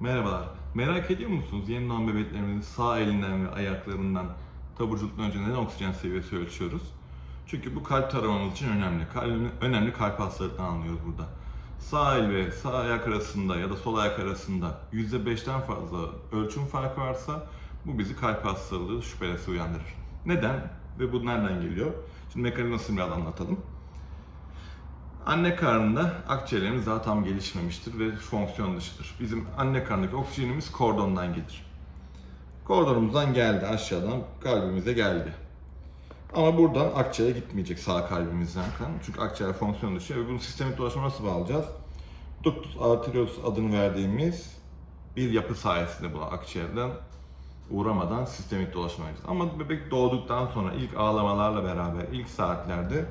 Merhabalar. Merak ediyor musunuz yeni doğan bebeklerimizin sağ elinden ve ayaklarından taburculuktan önce neden oksijen seviyesi ölçüyoruz? Çünkü bu kalp taramamız için önemli. Kalbin, önemli kalp hastalıklarını anlıyoruz burada. Sağ el ve sağ ayak arasında ya da sol ayak arasında %5'ten fazla ölçüm farkı varsa bu bizi kalp hastalığı şüphelisi uyandırır. Neden ve bu nereden geliyor? Şimdi mekanizmasını biraz anlatalım. Anne karnında akciğerlerimiz daha tam gelişmemiştir ve fonksiyon dışıdır. Bizim anne karnındaki oksijenimiz kordondan gelir. Kordonumuzdan geldi aşağıdan kalbimize geldi. Ama buradan akciğere gitmeyecek sağ kalbimizden kan. Çünkü akciğer fonksiyon dışı ve bunu sistemik dolaşıma nasıl bağlayacağız? Ductus arteriosus adını verdiğimiz bir yapı sayesinde buna akciğerden uğramadan sistemik dolaşıma yapacağız. Ama bebek doğduktan sonra ilk ağlamalarla beraber ilk saatlerde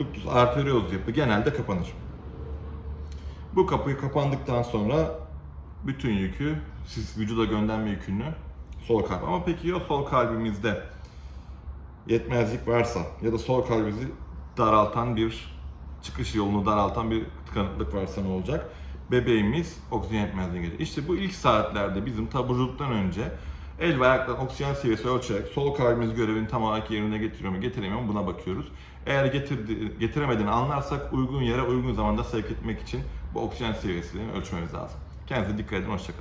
ductus arteriosus yapı genelde kapanır. Bu kapıyı kapandıktan sonra bütün yükü siz vücuda gönderme yükünü sol kalp. Ama peki ya sol kalbimizde yetmezlik varsa ya da sol kalbimizi daraltan bir çıkış yolunu daraltan bir tıkanıklık varsa ne olacak? Bebeğimiz oksijen yetmezliğine gelir. İşte bu ilk saatlerde bizim taburculuktan önce el ve ayaktan oksijen seviyesi ölçerek sol kalbimiz görevini tam olarak yerine getiriyor mu getiremiyor mu buna bakıyoruz. Eğer getirdi, getiremediğini anlarsak uygun yere uygun zamanda sevk etmek için bu oksijen seviyesini ölçmemiz lazım. Kendinize dikkat edin, hoşçakalın.